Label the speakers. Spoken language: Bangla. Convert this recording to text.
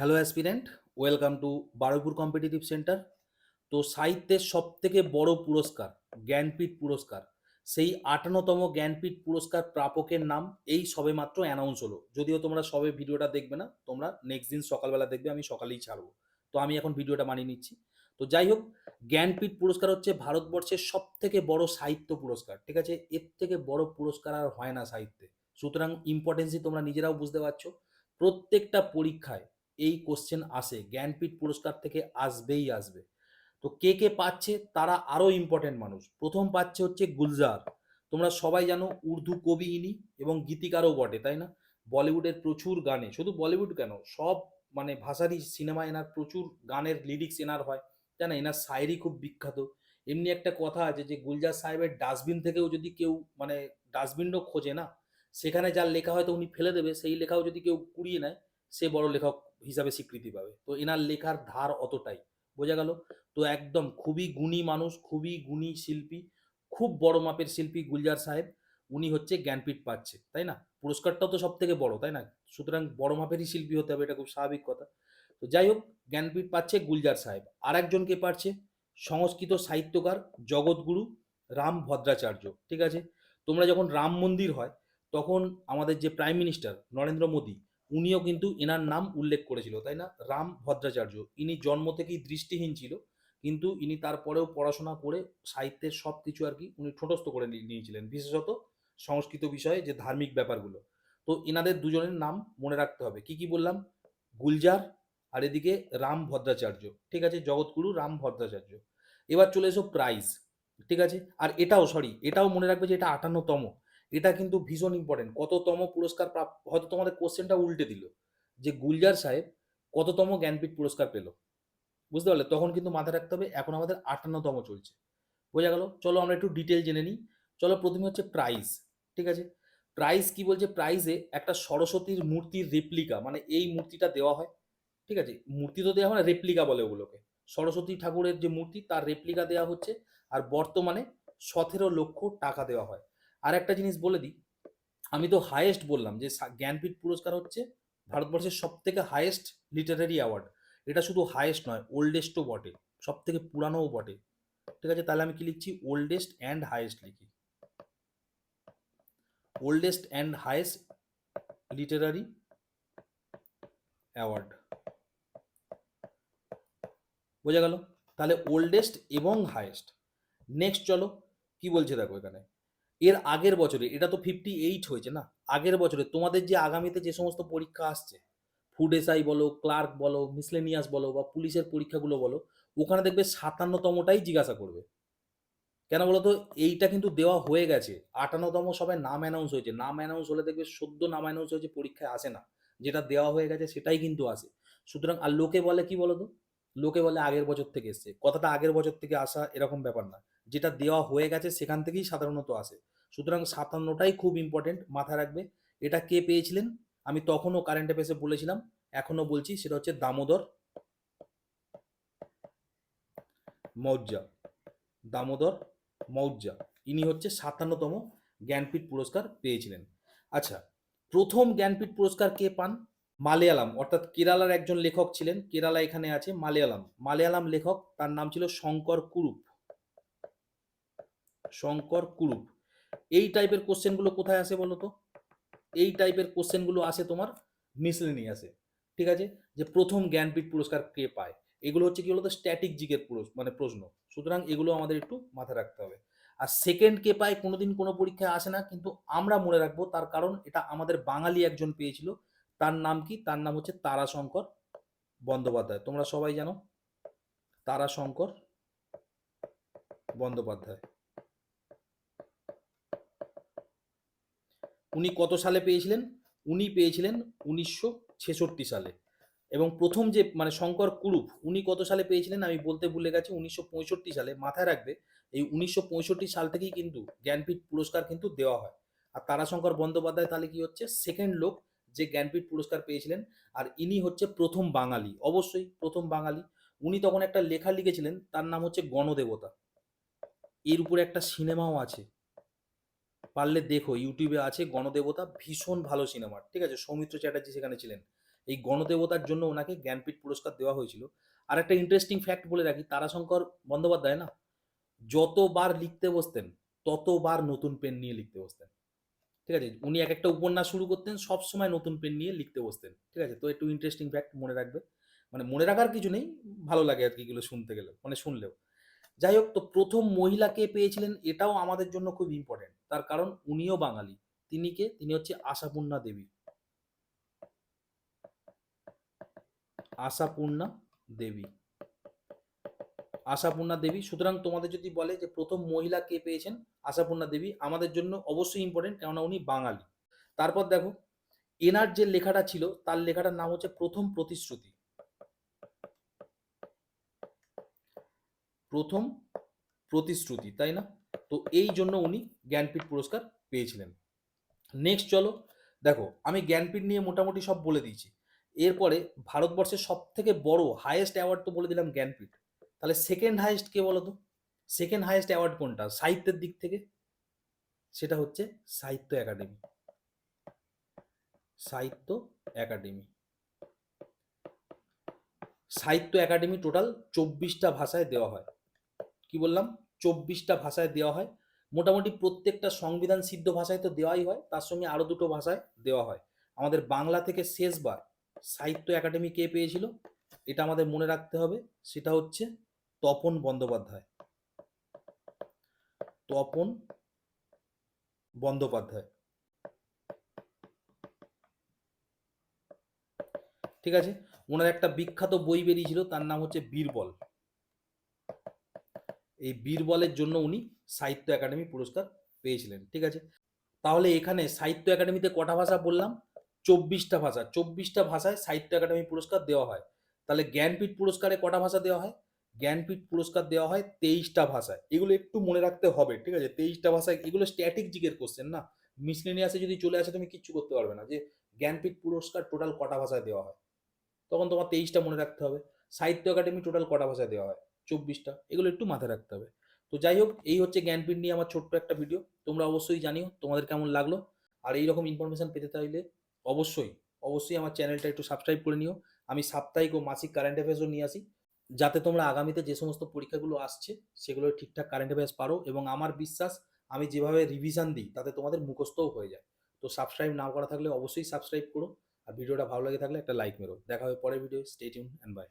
Speaker 1: Hello aspirant welcome to Baruipur competitive centre তো সাহিত্যের সব থেকে বড় পুরস্কার, জ্ঞানপীঠ পুরস্কার, সেই আটান্নতম জ্ঞানপীঠ পুরস্কার প্রাপকের নাম এই সবেমাত্র অ্যানাউন্স হলো। যদিও তোমরা সবে ভিডিওটা দেখবে না, তোমরা নেক্সট দিন সকালবেলা দেখবে, আমি সকালেই ছাড়বো। তো আমি এখন ভিডিওটা মানিয়ে নিচ্ছি। তো যাই হোক, জ্ঞানপীঠ পুরস্কার হচ্ছে ভারতবর্ষের সব থেকে বড় সাহিত্য পুরস্কার, ঠিক আছে? এর থেকে বড় পুরস্কার আর হয় না সাহিত্যে। সুতরাং ইম্পর্টেন্সই তোমরা নিজেরাও বুঝতে পারছ। প্রত্যেকটা পরীক্ষায় এই কোশ্চেন আসে। জ্ঞানপীঠ পুরস্কার থেকে আসবেই আসবে। তো কে কে পাচ্ছে? তারা আরও ইম্পর্টেন্ট মানুষ। প্রথম পাচ্ছে হচ্ছে গুলজার। তোমরা সবাই জানো উর্দু কবি ইনি এবং গীতিকারও বটে, তাই না? বলিউডের প্রচুর গানে। শুধু বলিউড কেন, সব মানে ভাষারই সিনেমা এনার প্রচুর গানের লিরিক্স এনার হয়। তাই না? এনার শায়েরি খুব বিখ্যাত। এমনি একটা কথা আছে যে গুলজার সাহেবের ডাস্টবিন থেকেও যদি কেউ মানে ডাস্টবিনও খোঁজে না, সেখানে যার লেখা হয়তো উনি ফেলে দেবে, সেই লেখাও যদি কেউ কুড়িয়ে নেয় সে বড় লেখক হিসাবে স্বীকৃতি পাবে। তো এনার লেখার ধার অতটাই। বোঝা গেল? তো একদম খুবই গুণী মানুষ, খুবই গুণী শিল্পী, খুব বড় মাপের শিল্পী গুলজার সাহেব। উনি হচ্ছে জ্ঞানপীঠ পাচ্ছে, তাই না? পুরস্কারটাও তো সব থেকে বড়, তাই না? সুতরাং বড় মাপেরই শিল্পী হতে হবে, এটা খুব স্বাভাবিক কথা। তো যাই হোক, জ্ঞানপীঠ পাচ্ছে গুলজার সাহেব। আর একজনকে পাচ্ছে সংস্কৃত সাহিত্যকার, জগৎগুরু রাম ভদ্রাচার্য, ঠিক আছে? তোমরা যখন রাম মন্দির হয়, তখন আমাদের যে প্রাইম মিনিস্টার নরেন্দ্র মোদী উনিও কিন্তু এনার নাম উল্লেখ করেছিল, তাই না? রাম ভদ্রাচার্য। ইনি জন্ম থেকেই দৃষ্টিহীন ছিল, কিন্তু ইনি তারপরেও পড়াশোনা করে সাহিত্যের সব কিছু আর কি উনি ঠোঁটস্থ করে নিয়ে- নিয়েছিলেন, বিশেষত সংস্কৃত বিষয়ে যে ধার্মিক ব্যাপারগুলো। তো এনাদের দুজনের নাম মনে রাখতে হবে। কি কি বললাম? গুলজার আর এদিকে রাম ভদ্রাচার্য। ঠিক আছে? জগৎগুরু রাম ভদ্রাচার্য। এবার চলে এসো প্রাইজ ঠিক আছে? আর এটাও সরি এটাও মনে রাখবে যে এটা আটান্নতম। এটা কিন্তু ভীষণ ইম্পর্টেন্ট কততম পুরস্কার প্রাপ্ত হয়তো তোমাদের কোশ্চেনটা উল্টে দিল। যে গুলজার সাহেব কততম জ্ঞানপীঠ পুরস্কার পেল? বুঝতে পারলে? তখন কিন্তু মাথায় রাখতে হবে, এখন আমাদের আটান্নতম চলছে। বোঝা গেল? চলো আমরা একটু ডিটেল জেনে নিই। চলো প্রথমে হচ্ছে প্রাইজ ঠিক আছে? প্রাইজ কি বলছে? প্রাইজে একটা সরস্বতীর মূর্তির রেপ্লিকা মানে এই মূর্তিটা দেওয়া হয়, ঠিক আছে? মূর্তি তো দেওয়া হয় না রেপ্লিকা বলে ওগুলোকে। সরস্বতী ঠাকুরের যে মূর্তি, তার রেপ্লিকা দেওয়া হচ্ছে, আর বর্তমানে সতেরো লক্ষ টাকা দেওয়া হয়। আর একটা জিনিস বলে দিই। আমি তো হায়েস্ট বললাম যে জ্ঞানপীঠ পুরস্কার হচ্ছে ভারতবর্ষের সব থেকে হায়েস্ট লিটারারি অ্যাওয়ার্ড এটা শুধু হায়েস্ট নয় ওল্ডেস্টও বটে সব থেকে পুরানোও বটে। ঠিক আছে, তাহলে আমি কি লিখছি? ওল্ডেস্ট অ্যান্ড হায়েস্ট লিখি। Oldest and highest literary award বোঝা গেল? তাহলে ওল্ডেস্ট এবং হায়েস্ট নেক্সট চলো, কি বলছে দেখো এখানে? এর আগের বছরে, এটা তো ফিফটি এইট হয়েছে না? আগের বছরে, তোমাদের যে আগামীতে যে সমস্ত পরীক্ষা আসছে ফুড এসআই বলো ক্লার্ক বলো মিসলেনিয়াস বলো বা পুলিশের পরীক্ষাগুলো বলো, ওখানে দেখবে সাতান্নতমটাই জিজ্ঞাসা করবে। কেন বলো তো? এইটা কিন্তু দেওয়া হয়ে গেছে। আটান্নতম সবাই নাম অ্যানাউন্স হয়েছে। নাম অ্যানাউন্স হলে দেখবে সদ্য নাম অ্যানাউন্স হয়েছে, পরীক্ষায় আসে না। যেটা দেওয়া হয়ে গেছে, সেটাই কিন্তু আসে। সুতরাং, আর লোকে বলে কি বলো তো? লোকে বলে আগের বছর থেকে এসছে। কথাটা আগের বছর থেকে আসা এরকম ব্যাপার না। যেটা দেওয়া হয়ে গেছে সেখান থেকেই সাধারণত আসে। সুতরাং সাতান্নটাই খুব ইম্পর্টেন্ট মাথায় রাখবে। এটা কে পেয়েছিলেন? আমি তখনও কারেন্ট অ্যাফেয়ার্সে বলেছিলাম এখনও বলছি, সেটা হচ্ছে দামোদর মৌর্যা। দামোদর মৌর্যা, ইনি হচ্ছে সাতান্নতম জ্ঞানপীঠ পুরস্কার পেয়েছিলেন। আচ্ছা প্রথম জ্ঞানপীঠ পুরস্কার কে পান? মালয়ালাম, অর্থাৎ কেরালার একজন লেখক ছিলেন, কেরালা এখানে আছে মালয়ালাম। মালয়ালাম লেখক, তার নাম ছিল শঙ্কর কুরুপ। শঙ্কর কুরুপ। এই টাইপের কোশ্চেনগুলো কোথায় আসে বলো তো এই টাইপের কোশ্চেনগুলো আসে তোমার মিসলেনিয়াসে ঠিক আছে? যে প্রথম জ্ঞানপীঠ পুরস্কার কে পায়? এগুলো হচ্ছে কি বলতো? স্ট্যাটিক জিকের মানে প্রশ্ন। সুতরাং এগুলো আমাদের একটু মাথায় রাখতে হবে। আর সেকেন্ড কে পায় কোনোদিন কোনো পরীক্ষায় আসে না, কিন্তু আমরা মনে রাখব তার কারণ এটা আমাদের বাঙালি একজন পেয়েছিল। তার নাম কি? তার নাম হচ্ছে তারাশঙ্কর বন্দ্যোপাধ্যায়। তোমরা সবাই জানো? তারাশঙ্কর বন্দ্যোপাধ্যায়। উনি কত সালে পেয়েছিলেন? উনি পেয়েছিলেন উনিশশো ছেষট্টি সালে। এবং প্রথম যে মানে শঙ্কর কুরুপ, উনি কত সালে পেয়েছিলেন? আমি বলতে ভুলে গেছি, উনিশশো পঁয়ষট্টি সালে। মাথায় রাখবে, এই উনিশশো পঁয়ষট্টি সাল থেকেই কিন্তু জ্ঞানপীঠ পুরস্কার কিন্তু দেওয়া হয়। আর তারাশঙ্কর বন্দ্যোপাধ্যায় তাহলে কি হচ্ছে? সেকেন্ড লোক যে জ্ঞানপীঠ পুরস্কার পেয়েছিলেন, আর ইনি হচ্ছে প্রথম বাঙালি। অবশ্যই প্রথম বাঙালি। উনি তখন একটা লেখা লিখেছিলেন, তার নাম হচ্ছে গণদেবতা। এর উপরে একটা সিনেমাও আছে। পারলে দেখো ইউটিউবে আছে গণদেবতা, ভীষণ ভালো সিনেমা ঠিক আছে? সৌমিত্র চ্যাটার্জি সেখানে ছিলেন। এই গণদেবতার জন্য ওনাকে জ্ঞানপীঠ পুরস্কার দেওয়া হয়েছিল। আর একটা ইন্টারেস্টিং ফ্যাক্ট বলে রাখি, তারাশঙ্কর বন্দ্যোপাধ্যায় না, যতবার লিখতে বসতেন, ততবার নতুন পেন নিয়ে লিখতে বসতেন। ঠিক আছে? উনি এক একটা উপন্যাস শুরু করতেন সব সময় নতুন পেন নিয়ে লিখতে বসতেন। ঠিক আছে? তো একটু ইন্টারেস্টিং ফ্যাক্ট মনে রাখবে। মানে মনে রাখার কিছু নেই, ভালো লাগে আর কি এগুলো শুনতে গেলে মানে শুনলেও। যাই হোক, তো প্রথম মহিলা কে পেয়েছিলেন, এটাও আমাদের জন্য খুব ইম্পর্টেন্ট তার কারণ উনিও বাঙালি। তিনি কে? তিনি হচ্ছে আশাপূর্ণা দেবী। আশাপূর্ণা দেবী। আশাপূর্ণা দেবী, সুতরাং তোমাদের যদি বলে যে প্রথম মহিলা কে পেয়েছেন আশাপূর্ণা দেবী, আমাদের জন্য অবশ্যই ইম্পর্টেন্ট কেননা উনি বাঙালি। তারপর দেখো, এনার যে লেখাটা ছিল, তার লেখাটার নাম হচ্ছে প্রথম প্রতিশ্রুতি। প্রথম প্রতিশ্রুতি, তাই না? তো এই জন্য উনি জ্ঞানপীঠ পুরস্কার পেয়েছিলেন। নেক্সট চলো, দেখো, আমি জ্ঞানপীঠ নিয়ে মোটামুটি সব বলে দিয়েছি। এরপরে ভারতবর্ষের সব থেকে বড় হাইয়েস্ট অ্যাওয়ার্ড তো বলে দিলাম জ্ঞানপীঠ। তাহলে সেকেন্ড হাইয়েস্ট কে বলো তো? সেকেন্ড হাইয়েস্ট অ্যাওয়ার্ড কোনটা? সাহিত্যের দিক থেকে? সেটা হচ্ছে সাহিত্য একাডেমি। সাহিত্য একাডেমি। সাহিত্য একাডেমি টোটাল চব্বিশটা ভাষায় দেওয়া হয়। কি বললাম? চব্বিশটা ভাষায় দেওয়া হয়। মোটামুটি প্রত্যেকটা সংবিধান সিদ্ধ ভাষায় তো দেওয়াই হয়, তার সঙ্গে আরও দুটো ভাষায় দেওয়া হয়। আমাদের বাংলা থেকে শেষবার সাহিত্য একাডেমি কে পেয়েছিল? এটা আমাদের মনে রাখতে হবে, সেটা হচ্ছে তপন বন্দ্যোপাধ্যায়। তপন বন্দ্যোপাধ্যায়। ঠিক আছে? ওনার একটা বিখ্যাত বই বেরিয়েছিল, তার নাম হচ্ছে বীরবল। এই বীরবলের জন্য উনি সাহিত্য একাডেমি পুরস্কার পেয়েছিলেন, ঠিক আছে? তাহলে এখানে সাহিত্য একাডেমিতে কটা ভাষা বললাম? চব্বিশটা ভাষা, চব্বিশটা ভাষায় সাহিত্য একাডেমি পুরস্কার দেওয়া হয়। তাহলে জ্ঞানপীঠ পুরস্কারে কটা ভাষা দেওয়া হয়? জ্ঞানপীঠ পুরস্কার দেওয়া হয় তেইশটা ভাষায়। এগুলো একটু মনে রাখতে হবে, ঠিক আছে? তেইশটা ভাষায়, এগুলো স্ট্যাটিক জিগের কোশ্চেন না? মিসলেনিয়াসে যদি চলে আসে, তুমি কিচ্ছু করতে পারবে না। যে জ্ঞানপীঠ পুরস্কার টোটাল কটা ভাষায় দেওয়া হয়? তখন তোমার তেইশটা মনে রাখতে হবে। সাহিত্য একাডেমি টোটাল কটা ভাষায় দেওয়া হয়? চব্বিশটা। এগুলো একটু মাথায় রাখতে হবে। তো যাই হোক, এই হচ্ছে জ্ঞানপীঠ নিয়ে আমার ছোট্ট একটা ভিডিও তোমরা অবশ্যই জানিও তোমাদের কেমন লাগল। আর এই রকম ইনফরমেশন পেতে চাইলে অবশ্যই অবশ্যই আমার চ্যানেলটা একটু সাবস্ক্রাইব করে নিও। আমি সাপ্তাহিক ও মাসিক কারেন্ট অ্যাফেয়ার্সও নিয়ে আসি। যাতে তোমরা আগামীতে যে সমস্ত পরীক্ষাগুলো আসছে, সেগুলো ঠিকঠাক কারেন্ট অ্যাফেয়ার্স পারো এবং আমার বিশ্বাস, আমি যেভাবে রিভিশন দিই, তাতে তোমাদের মুখস্থও হয়ে যায়। তো সাবস্ক্রাইব না করা থাকলে অবশ্যই সাবস্ক্রাইব করো। আর ভিডিওটা ভালো লাগে থাকলে একটা লাইক মেরো। দেখা হবে পরের video stay tune and bye